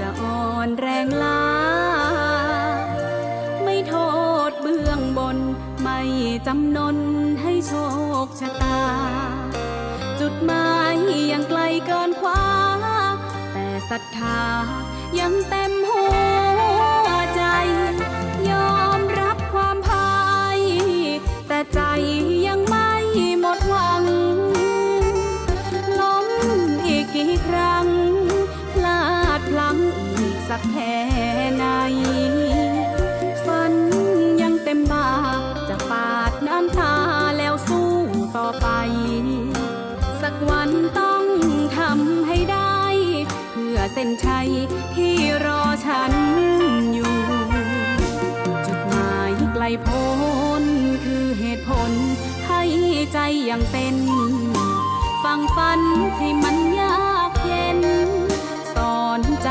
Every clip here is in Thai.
จะอ่อนแรงลาไม่โทษเบื้องบน ไม่จำนนให้โชคชะตา จุดหมายยังไกลเกินคว้า แต่ศรัทธายังเต็มหัวใจ ยอมรับความพ่ายแต่ใจ ไหน ฝันยังเต็มบ่า จะปาดน้ำตาแล้วสู้ต่อไป สักวันต้องทำให้ได้ เพื่อเส้นชัยที่รอฉันอยู่ จุดหมายไกลโพ้นคือเหตุผลให้ใจยังเป็นฟังฝันที่มันยากเย็น สอนใจ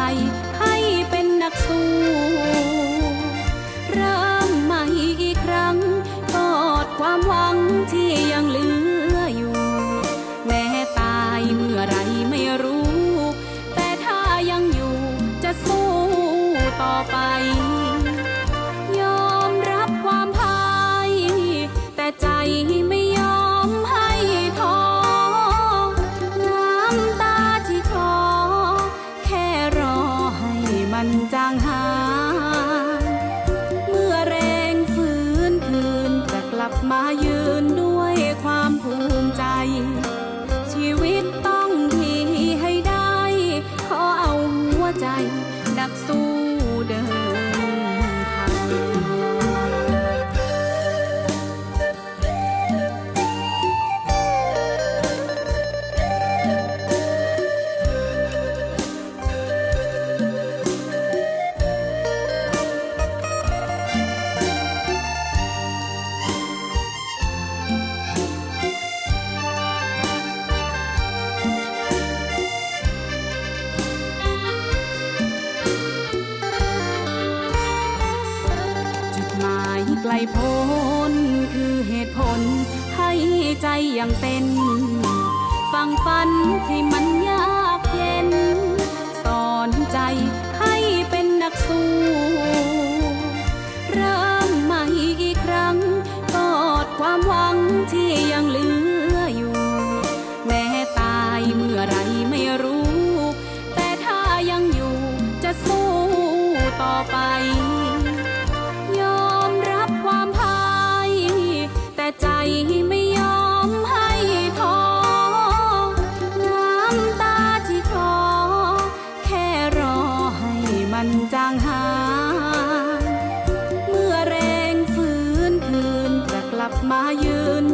ลับมายืนด้วยความภูมิใจ ชีวิตต้องที่ให้ได้ ขอเอาหัวใจ ดักสู้ ไกลพ้นคือเหตุผลให้ใจยังเป็น ฟังฝันที่มัน มายืน